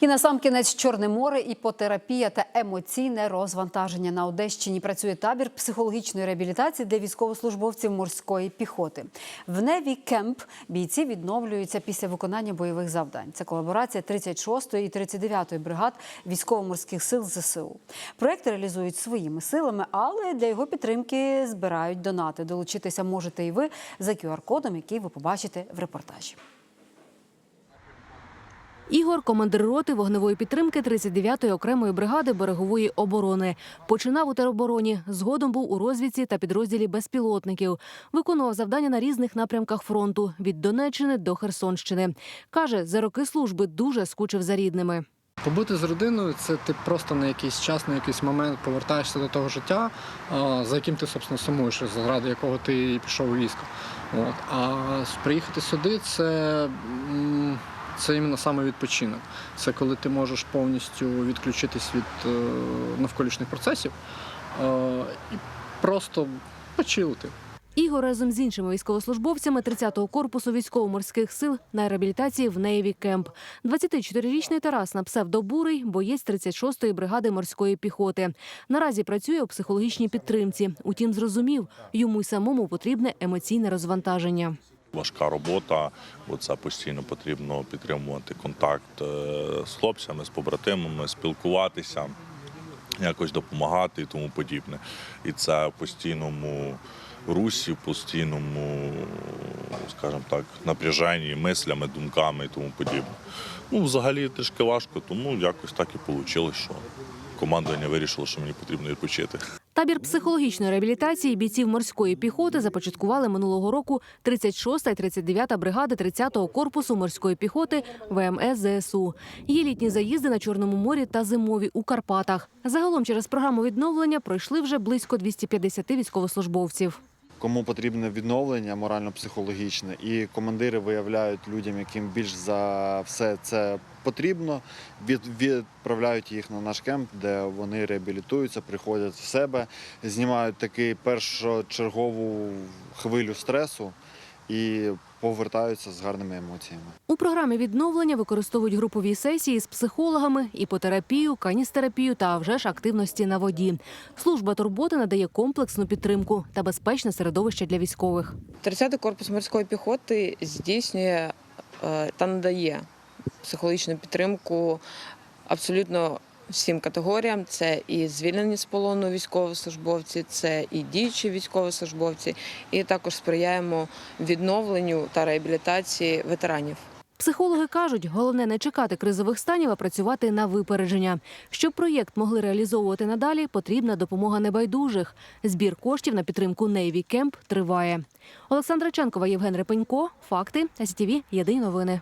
І на сам кінець Чорне море, іпотерапія та емоційне розвантаження. На Одещині працює табір психологічної реабілітації для військовослужбовців морської піхоти. В Неві Кемп бійці відновлюються після виконання бойових завдань. Це колаборація 36-ї і 39-ї бригад військово-морських сил ЗСУ. Проект реалізують своїми силами, але для його підтримки збирають донати. Долучитися можете і ви за QR-кодом, який ви побачите в репортажі. Ігор, командир роти вогневої підтримки 39-ї окремої бригади берегової оборони. Починав у теробороні. Згодом був у розвідці та підрозділі безпілотників. Виконував завдання на різних напрямках фронту від Донеччини до Херсонщини. Каже, за роки служби дуже скучив за рідними. Побути з родиною це ти просто на якийсь час, на якийсь момент повертаєшся до того життя, за яким ти собственно сумуєш, заради якого ти пішов у військо. От. А приїхати сюди це, це іменно саме відпочинок. Це коли ти можеш повністю відключитись від е, навколишніх процесів е, і просто почилити. Ігор разом з іншими військовослужбовцями 30-го корпусу військово-морських сил на реабілітації в Нейві Кемп. 24-річний Тарас на псевдобурий, боєць 36-ї бригади морської піхоти. Наразі працює у психологічній підтримці. Утім, зрозумів, йому й самому потрібне емоційне розвантаження. Важка робота, бо це постійно потрібно підтримувати контакт е, з хлопцями, з побратимами, спілкуватися, якось допомагати і тому подібне. І це в постійному русі, в постійному, скажімо так, напряженні мислями, думками і тому подібне. Ну, взагалі трішки важко, тому якось так і вийшло, що командування вирішило, що мені потрібно відпочити. Табір психологічної реабілітації бійців морської піхоти започаткували минулого року 36-та і 39-та бригади 30-го корпусу морської піхоти ВМС ЗСУ. Є літні заїзди на Чорному морі та зимові у Карпатах. Загалом через програму відновлення пройшли вже близько 250 військовослужбовців. Кому потрібне відновлення морально-психологічне, і командири виявляють людям, яким більш за все це потрібно, від, відправляють їх на наш кемп, де вони реабілітуються, приходять в себе, знімають таку першочергову хвилю стресу і повертаються з гарними емоціями. У програмі відновлення використовують групові сесії з психологами, іпотерапію, каністерапію та вже ж активності на воді. Служба турботи надає комплексну підтримку та безпечне середовище для військових. 30-й корпус морської піхоти здійснює е, та надає психологічну підтримку абсолютно всім категоріям. Це і звільнені з полону військовослужбовці, це і діючі військовослужбовці, і також сприяємо відновленню та реабілітації ветеранів. Психологи кажуть, головне не чекати кризових станів, а працювати на випередження. Щоб проєкт могли реалізовувати надалі, потрібна допомога небайдужих. Збір коштів на підтримку Navy Camp триває. Олександра Ченкова, Євген Репенько. Факти СТВ. Єдині новини.